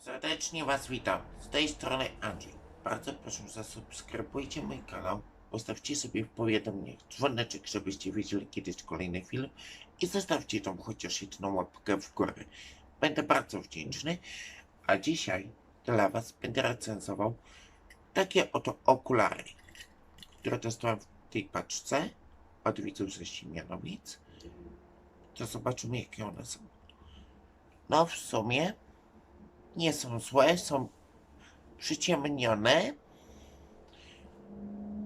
Serdecznie Was witam. Z tej strony Andrzej. Bardzo proszę zasubskrybujcie mój kanał, postawcie sobie w powiadomieniach dzwoneczek, żebyście wiedzieli kiedy jest kolejny film i zostawcie tam chociaż jedną łapkę w górę. Będę bardzo wdzięczny. A dzisiaj dla Was będę recenzował takie oto okulary, które testowałem w tej paczce od widzów ze Siemianowic. To zobaczymy jakie one są. No w sumie nie są złe, są przyciemnione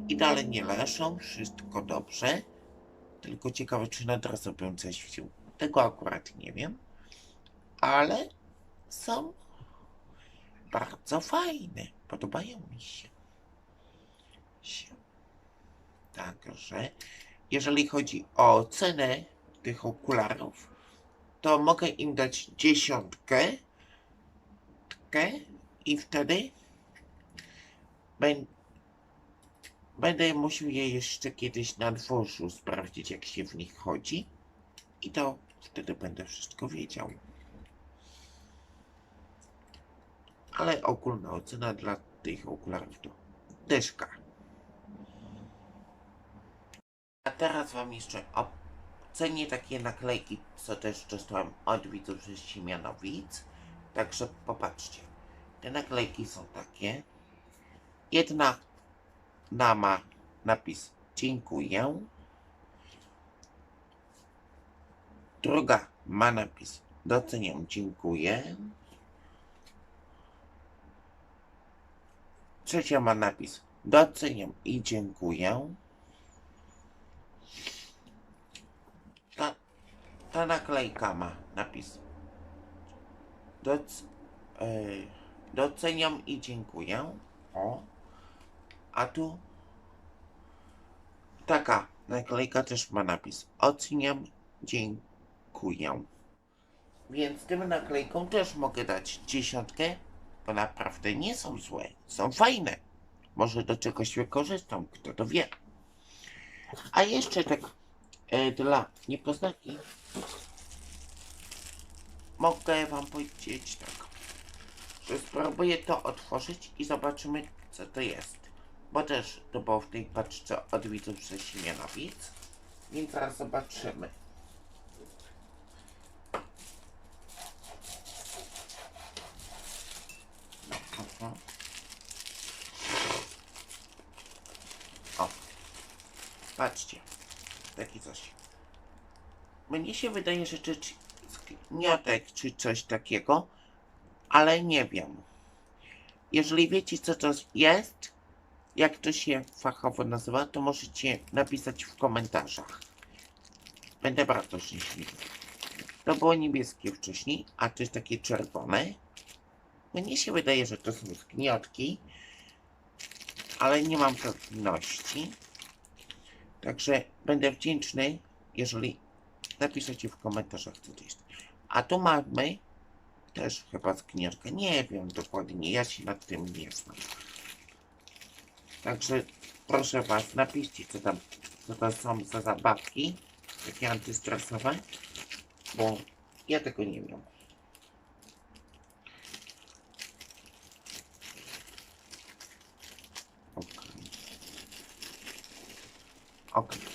i dalej nie leżą, wszystko dobrze. Tylko ciekawe, czy na drodze bym wziął. Tego akurat nie wiem, ale są bardzo fajne. Podobają mi się. Także, jeżeli chodzi o cenę tych okularów, to mogę im dać dziesiątkę I wtedy bę- będę musiał je jeszcze kiedyś na dworzu sprawdzić, jak się w nich chodzi. I to wtedy będę wszystko wiedział. Ale ogólna ocena dla tych okularów to dyszka. A teraz wam jeszcze ocenię takie naklejki, co też dostałem od widzów ze Siemianowic. Także popatrzcie. Te naklejki są takie. Jedna na ma napis dziękuję. Druga ma napis doceniam dziękuję. Trzecia ma napis doceniam i dziękuję. Ta, ta naklejka ma napis Doc, e, doceniam i dziękuję. O. A tu taka naklejka też ma napis. Oceniam, dziękuję. Więc tym naklejkom też mogę dać dziesiątkę, bo naprawdę nie są złe. Są fajne. Może do czegoś wykorzystam, kto to wie. A jeszcze tak e, dla niepoznaki mogę wam powiedzieć tak, spróbuję to otworzyć i zobaczymy co to jest. Bo też to było w tej paczce od widzów ze Siemianowic, więc zaraz zobaczymy. Mhm. O, patrzcie, taki coś. Mnie się wydaje, że czy, czy czy coś takiego, ale nie wiem. Jeżeli wiecie, co to jest, jak to się fachowo nazywa, to możecie napisać w komentarzach. Będę bardzo szczęśliwy. To było niebieskie wcześniej, a to jest takie czerwone. Mnie się wydaje, że to są zgniotki, ale nie mam pewności. Także będę wdzięczny, jeżeli napiszecie w komentarzach, co to jest. A tu mamy też chyba zgniaczkę. Nie wiem dokładnie, ja się nad tym nie znam. Także proszę Was, napiszcie, co tam, co to są za zabawki, takie antystresowe, bo ja tego nie wiem. Okej. Okej.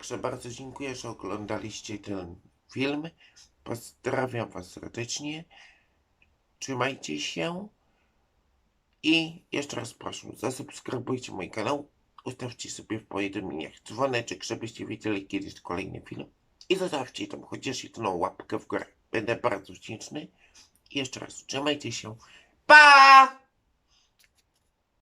Także bardzo dziękuję, że oglądaliście ten film. Pozdrawiam Was serdecznie. Trzymajcie się. I jeszcze raz proszę, zasubskrybujcie mój kanał. Ustawcie sobie w powiadomieniach dzwoneczek, żebyście wiedzieli kiedy jest kolejny film. I zostawcie tam chociaż jedną łapkę w górę. Będę bardzo wdzięczny. I jeszcze raz trzymajcie się. Pa!